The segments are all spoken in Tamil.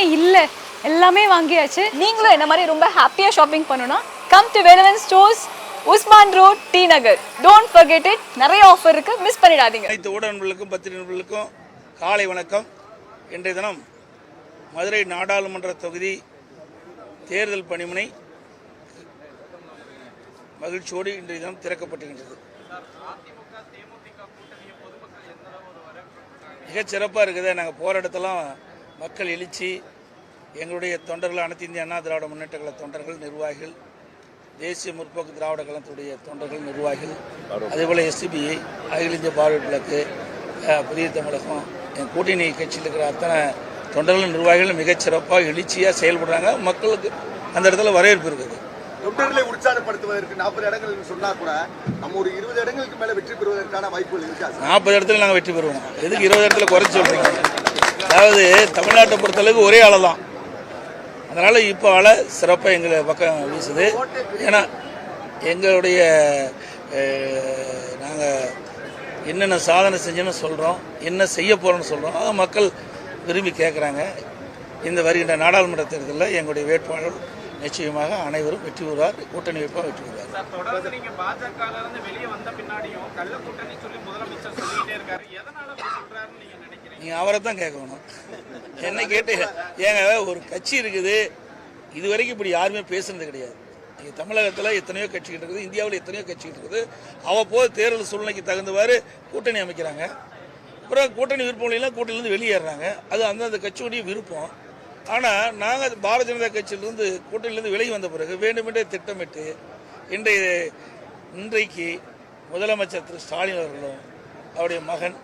எதுவுமே இல்லை. எல்லாமே வாங்கியாச்சு. நீங்களும் என்ன மாதிரி ரொம்ப ஹாப்பியாக ஷாப்பிங் பண்ணணும்னா come to Velavan stores Usman road T Nagar don't forget it. நிறைய ஆஃபர் இருக்கு. மிஸ் பண்ணிடாதீங்க. அனைத்து ஊடக நண்பர்களுக்கும் பத்திரிகை நண்பர்களுக்கும் காலை வணக்கம். இன்றைய தினம் மதுரை நாடாளுமன்ற தொகுதி தேர்தல் பணிமனை மகிழ்ச்சியோடு இன்றைய தினம் திறக்கப்பட்டுகின்றது மிகச் சிறப்பாக இருக்குது. நாங்கள் போகிற இடத்தெல்லாம் மக்கள் எழுச்சி எங்களுடைய தொண்டர்கள் அனைத்து இந்திய அண்ணா திராவிட முன்னேற்ற கழக தொண்டர்கள் நிர்வாகிகள் தேசிய முற்போக்கு திராவிட கழகத்துடைய தொண்டர்கள் நிர்வாகிகள் அதேபோல் எஸ்டிபிஐ அகில இந்திய பார்வை விளக்கு புதிய தமிழகம் என் கூட்டணி கட்சியில் இருக்கிற அத்தனை தொண்டர்கள் நிர்வாகிகள் மிகச் சிறப்பாக எழுச்சியாக செயல்படுறாங்க. மக்களுக்கு அந்த இடத்துல வரவேற்பு இருக்குது. தொண்டர்களை உற்சாகப்படுத்துவதற்கு நாற்பது இடங்கள் சொன்னா கூட நம்ம ஒரு இருபது இடங்களுக்கு மேல வெற்றி பெறுவதற்கான வாய்ப்புகள் இருக்கா? நாற்பது இடத்துல நாங்கள் வெற்றி பெறுவோம். எதுக்கு இருபது இடத்துல குறைச்சி சொல்றீங்க? அதாவது தமிழ்நாட்டை பொறுத்தளவுக்கு ஒரே ஆளை தான் அதனால் இப்போ அலை சிறப்பாக எங்களை பக்கம் வீசுது. ஏன்னா எங்களுடைய நாங்கள் என்னென்ன சாதனை செஞ்சோன்னு சொல்கிறோம் என்ன செய்ய போகிறோன்னு சொல்கிறோம் அதை மக்கள் விரும்பி கேட்குறாங்க இந்த வருகின்ற நாடாளுமன்ற தேர்தலில் எங்களுடைய வேட்பாளர் நிச்சயமாக அனைவரும் வெற்றி பெறுவார் கூட்டணி வைப்பாக வெற்றி பெறுவார். தொடர்ந்து நீங்க பாஜகல இருந்து வெளியே வந்த பின்னாடியும் கள்ள கூட்டணி சொல்லி முதலமைச்சர் சொல்லிட்டே இருக்காரு. எதனால அப்படி சொல்றாருன்னு நீங்க நினைக்கிறீங்க? நீங்கள் அவரை தான் கேட்கணும். என்ன கேட்டு ஏங்க ஒரு கட்சி இருக்குது. இது வரைக்கும் இப்படி யாருமே பேசுனது கிடையாது. நீங்கள் தமிழகத்தில் எத்தனையோ கட்சிகள் இருக்குது இந்தியாவில் எத்தனையோ கட்சிகள் இருக்குது. அவ்வப்போது தேர்தல் சூழ்நிலைக்கு தகுந்தவாறு கூட்டணி அமைக்கிறாங்க. அப்புறம் கூட்டணி விருப்பம் இல்லைன்னா கூட்டணியிலேருந்து வெளியேறாங்க அது அந்தந்த கட்சியுடைய விருப்பம். ஆனால் நாங்கள் பாரதிய ஜனதா கட்சியிலிருந்து கூட்டணியிலேருந்து விலகி வந்த பிறகு வேண்டுமென்றே திட்டமிட்டு இன்றைய இன்றைக்கு முதலமைச்சர் திரு ஸ்டாலின் அவர்களும் அவருடைய மகன்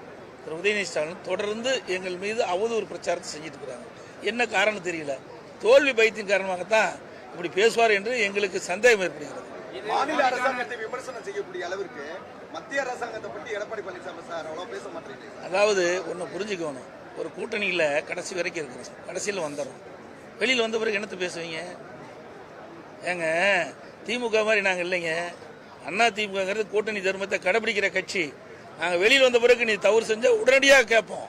திரு உதயநிதி ஸ்டாலின் தொடர்ந்து எங்கள் மீது அவதூறு பிரச்சாரத்தை செஞ்சுட்டு இருக்கிறாங்க. என்ன காரணம் தெரியல. தோல்வி பயத்தின் காரணமாகத்தான் இப்படி பேசுவார் என்று எங்களுக்கு சந்தேகம் ஏற்படுகிறது. மாநில அரசாங்கத்தை விமர்சனம் செய்யக்கூடிய அளவிற்கு மத்திய அரசாங்கத்தை பற்றி எடப்பாடி பழனிசாமி சார் அவ்வளவு பேச மாட்டேங்கிறீங்க அதாவது ஒன்று புரிஞ்சுக்கணும். ஒரு கூட்டணியில் கடைசி வரைக்கும் இருக்கிறோம். கடைசியில் வந்துடுறோம். வெளியில் வந்த பிறகு என்னத்தை பேசுவீங்க? ஏங்க திமுக மாதிரி நாங்கள் இல்லைங்க. அண்ணா திமுகங்கிறது கூட்டணி தர்மத்தை கடைபிடிக்கிற கட்சி. நாங்கள் வெளியில் வந்த பிறகு நீ தவறு செஞ்சால் உடனடியாக கேட்போம்.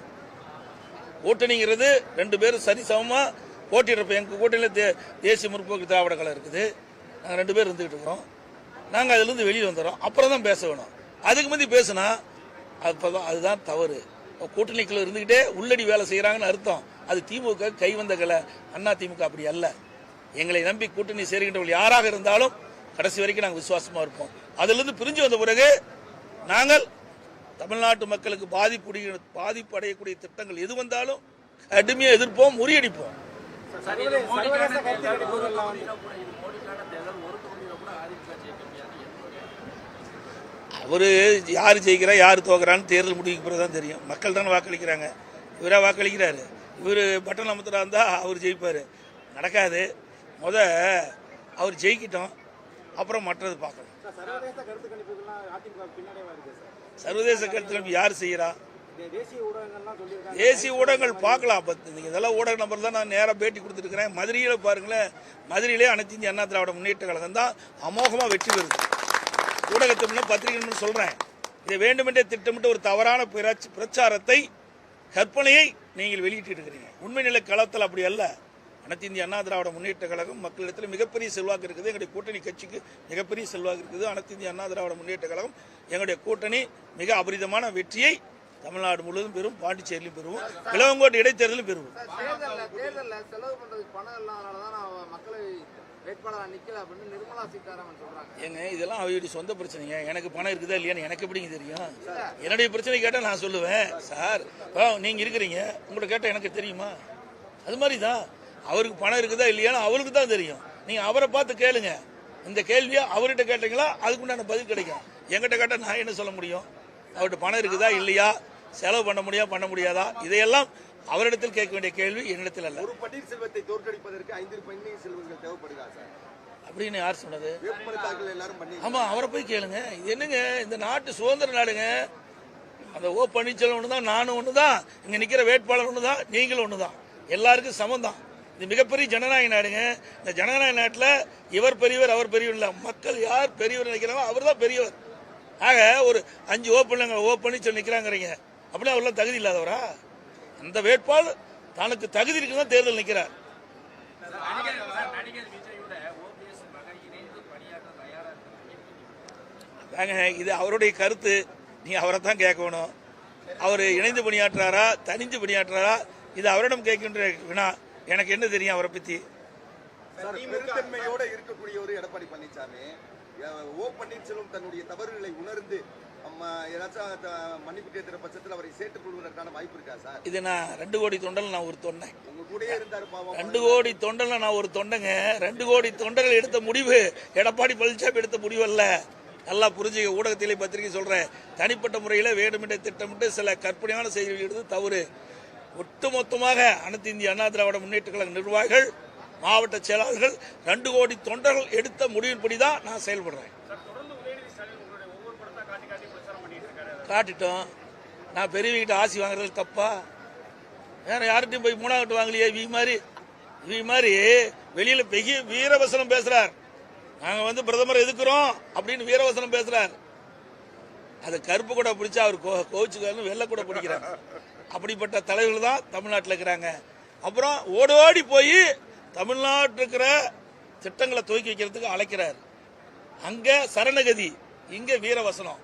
கூட்டணிங்கிறது ரெண்டு பேரும் சரிசமமாக போட்டிடுறப்ப எங்கள் கூட்டணியில் தே தேசிய முற்போக்கு திராவிட கலை இருக்குது. நாங்கள் ரெண்டு பேர் இருந்துகிட்டு இருக்கிறோம். நாங்கள் அதிலிருந்து வெளியில் வந்துடுறோம். அப்புறம் தான் பேச வேணும். அதுக்கு முந்தி பேசுனா அது அதுதான் தவறு. கூட்டணிக்குள்ள இருந்துக்கிட்டே உள்ளடி வேலை செய்கிறாங்கன்னு அர்த்தம். அது திமுக கைவந்த கலை. அண்ணா திமுக அப்படி அல்ல. எங்களை நம்பி கூட்டணி சேர்கின்றவர்கள் யாராக இருந்தாலும் கடைசி வரைக்கும் நாங்கள் விசுவாசமாக இருப்போம். அதிலிருந்து பிரிஞ்சு வந்த பிறகு நாங்கள் தமிழ்நாட்டு மக்களுக்கு பாதிப்பு பாதிப்பு அடையக்கூடிய திட்டங்கள் எது வந்தாலும் கடுமையாக எதிர்ப்போம் முறியடிப்போம். அவர் யார் ஜெயிக்கிறா யார் தோக்குறான்னு தேர்தல் முடிவுக்கு பிறகு தான் தெரியும். மக்கள் தானே வாக்களிக்கிறாங்க. இவராக வாக்களிக்கிறாரு. இவர் பட்டன் அமுத்துறா இருந்தால் அவர் ஜெயிப்பார். நடக்காது. முத அவர் ஜெயிக்கிட்டோம். அப்புறம் மற்றது பார்க்கலாம். சர்வதேச கருத்து யார் செய்கிறா தேசிய ஊடகங்கள் பார்க்கலாம். அப்போ நீங்கள் இதெல்லாம் ஊடக நம்பர் தான் நான் நேராக பேட்டி கொடுத்துருக்கிறேன் மதுரையில் பாருங்களேன். மதுரையிலே அனைத்து இந்திய அண்ணா திராவிட முன்னேற்ற கழகம் தான் அமோகமாக வெற்றி பெறுது. ஊடகத்தை பத்திரிகை சொல்கிறேன் இதை வேண்டுமென்றே திட்டமிட்டு ஒரு தவறான பிரச்ச- பிரச்சாரத்தை கற்பனையை நீங்கள் வெளியிட்டு இருக்கிறீங்க உண்மை நிலை களத்தில் அப்படி அல்ல. அனைத்து இந்திய அண்ணா திராவிட முன்னேற்ற கழகம் மக்களிடத்தில் மிகப்பெரிய செல்வாக்கு இருக்குது. எங்களுடைய கூட்டணி கட்சிக்கு மிகப்பெரிய செல்வாக்கு இருக்குது. அனைத்து இந்திய அண்ணா திராவிட முன்னேற்ற கழகம் எங்களுடைய கூட்டணி மிக அபரிதமான வெற்றியை தமிழ்நாடு முழுவதும் பெறும் பாண்டிச்சேரியிலும் பெறுவோம் இளவங்கோட்டை இடைத்தேர்தலும் பெறுவோம். வேட்பாளராக நிக்கல அப்படின்னு நிர்மலா சீதாராமன் சொல்றாங்க. ஏங்க இதெல்லாம் அவருடைய சொந்த பிரச்சனைங்க. எனக்கு பணம் இருக்குதா இல்லையான்னு எனக்கு எப்படிங்க தெரியும்? என்னுடைய பிரச்சனை கேட்டால் நான் சொல்லுவேன். சார் நீங்கள் இருக்கிறீங்க. உங்கள்ட்ட கேட்டால் எனக்கு தெரியுமா? அது மாதிரி தான் அவருக்கு பணம் இருக்குதா இல்லையான்னு அவருக்கு தான் தெரியும். நீங்கள் அவரை பார்த்து கேளுங்க. இந்த கேள்வியை அவர்கிட்ட கேட்டீங்களா? அதுக்கு உண்டான பதில் கிடைக்கும். என்கிட்ட கேட்டால் நான் என்ன சொல்ல முடியும்? அவர்கிட்ட பணம் இருக்குதா இல்லையா? செலவு பண்ண முடியாது பண்ண முடியாதா? இதையெல்லாம் அவரிடத்தில் கேட்க வேண்டிய கேள்வி என்னிடத்தில் அல்ல. ஒரு பன்னீர்செல்வத்தை தோற்கடிப்பதற்கு ஐந்து பன்னீர் செல்வங்கள் தேவைப்படுதா சார்? அப்படின்னு யார் சொன்னது? பண்ணி ஆமா அவரை போய் கேளுங்க. இது என்னங்க? இந்த நாட்டு சுதந்திர நாடுங்க. அந்த ஓ பன்னீர்செல்வம் ஒன்று தான் நானும் ஒன்று தான் இங்கே நிற்கிற வேட்பாளர் ஒன்று தான் நீங்களும் ஒன்று தான் எல்லாருக்கும் சமம் தான். இது மிகப்பெரிய ஜனநாயக நாடுங்க. இந்த ஜனநாயக நாட்டில் இவர் பெரியவர் அவர் பெரியவர் இல்லை. மக்கள் யார் பெரியவர் நினைக்கிறாங்களோ அவர் தான் பெரியவர். ஆக ஒரு அஞ்சு ஓ பண்ணுங்க ஓ பன்னீர்செல்வம் நிற்கிறாங்கிறீங்க அப்படின்னா அவர்லாம் தகுதி இல்லாதவரா? அந்த வேட்பாளர் தனக்கு தகுதி இருக்கு தான் தேர்தல் நிற்கிறார் தாங்க இது அவருடைய கருத்து. நீ அவரை தான் கேட்கணும். அவர் இணைந்து பணியாற்றுறாரா தனிஞ்சு பணியாற்றுறாரா இது அவரிடம் கேட்கின்ற வினா. எனக்கு என்ன தெரியும் அவரை பெருந்தன்மையோட இருக்கக்கூடிய ஒரு எடப்பாடி பழனிசாமி ஓ பன்னீர்செல்வம் தன்னுடைய தவறுகளை உணர்ந்து ஏதாச்சும் மன்னிப்பு கேட்கிற பட்சத்தில் அவரை சேர்த்துக் கொள்வதற்கான வாய்ப்பு இருக்கா சார்? இது நான் ரெண்டு கோடி தொண்டல் நான் ஒரு தொண்டை. ரெண்டு கோடி தொண்டல்ல நான் ஒரு தொண்டைங்க. ரெண்டு கோடி தொண்டர்கள் எடுத்த முடிவு எடப்பாடி பழனிசாமி எடுத்த முடிவு அல்ல. நல்லா புரிஞ்சுக்க ஊடகத்திலே பத்திரிகை சொல்றேன். தனிப்பட்ட முறையில் வேண்டுமென்றே திட்டமிட்டு சில கற்பனையான செய்திகள் எடுத்து தவறு. ஒட்டுமொத்தமாக அனைத்து இந்திய அண்ணா திராவிட முன்னேற்ற கழக நிர்வாகிகள் மாவட்ட செயலாளர்கள் ரெண்டு கோடி தொண்டர்கள் எடுத்த முடிவின்படி தான் நான் செயல்படுறேன். காட்டிட்டோம். நான் பெரியவங்கிட்ட ஆசி வாங்குறது தப்பா? வேற யார்கிட்டையும் போய் மூணாவட்டு வாங்கலையே இவங்க மாதிரி. இவங்க மாதிரி வெளியில பெரிய வீரவசனம் பேசுறார். நாங்க வந்து பிரதமர் எதுக்குறோம் அப்படின்னு வீரவசனம் பேசுறார். அது கருப்பு கூட பிடிச்சா அவர் கோ கோச்சுக்காரன்னு வெள்ளை கூட பிடிக்கிறார். அப்படிப்பட்ட தலைவர்கள் தான் தமிழ்நாட்டில் இருக்கிறாங்க. அப்புறம் ஓடோடி போய் தமிழ்நாட்டில் இருக்கிற திட்டங்களை துவக்கி வைக்கிறதுக்கு அழைக்கிறார். அங்க சரணகதி இங்க வீரவசனம்.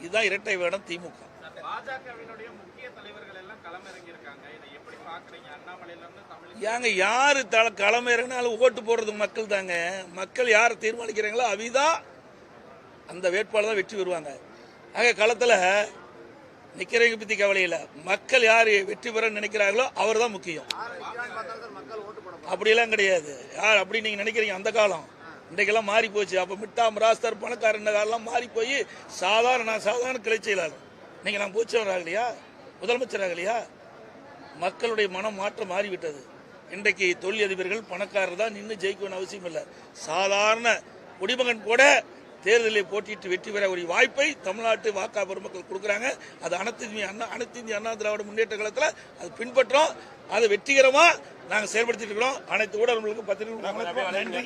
இதுதான் இரட்டை வேடம் திமுக. பாஜகவினுடைய முக்கிய தலைவர்கள் எல்லாம் களமிறங்கி இருக்காங்க இதை எப்படி பாக்குறீங்க அண்ணாமலையில இருந்து தமிழ் ஏங்க யாரு தல களம் இறங்கினாலும் ஓட்டு போடுறது மக்கள் தாங்க. மக்கள் யார் தீர்மானிக்கிறாங்களோ அவிதான் அந்த வேட்பாளர் தான் வெற்றி பெறுவாங்க. ஆக களத்தில் நிக்கிறவங்க பத்தி கவலை இல்லை. மக்கள் யார் வெற்றி பெற நினைக்கிறார்களோ அவர் தான் முக்கியம். யார் நிற்கிறான்னு பார்த்தா சார் மக்கள் ஓட்டு போட போறாங்க. அப்படியெல்லாம் கிடையாது. யார் அப்படி நீங்க நினைக்கிறீங்க? அந்த காலம். இன்றைக்கெல்லாம் மாறி போச்சு. அப்போ மிட்டா மிராஸ்தர் பணக்காரன் இந்த மாறி போய் சாதாரண நான் சாதாரண கிளை செயலாளர் இன்றைக்கி நான் பூச்சவர் ஆகலையா? முதலமைச்சர் ஆகலையா? மக்களுடைய மனம் மாற்றம் மாறிவிட்டது. இன்றைக்கு தொழிலதிபர்கள் பணக்காரர் தான் நின்று ஜெயிக்கணும்னு அவசியம் இல்லை. சாதாரண குடிமகன் கூட தேர்தலில் போட்டியிட்டு வெற்றி பெற ஒரு வாய்ப்பை தமிழ்நாட்டு வாக்கா பெருமக்கள் கொடுக்குறாங்க. அது அனைத்து இந்திய அண்ணா அனைத்து இந்திய அண்ணா திராவிட முன்னேற்ற காலத்தில் அது பின்பற்றோம். அதை வெற்றிகரமாக நாங்கள் செயல்படுத்திட்டு இருக்கிறோம். அனைத்து ஊடகங்களுக்கும் பத்திரிகை நன்றி.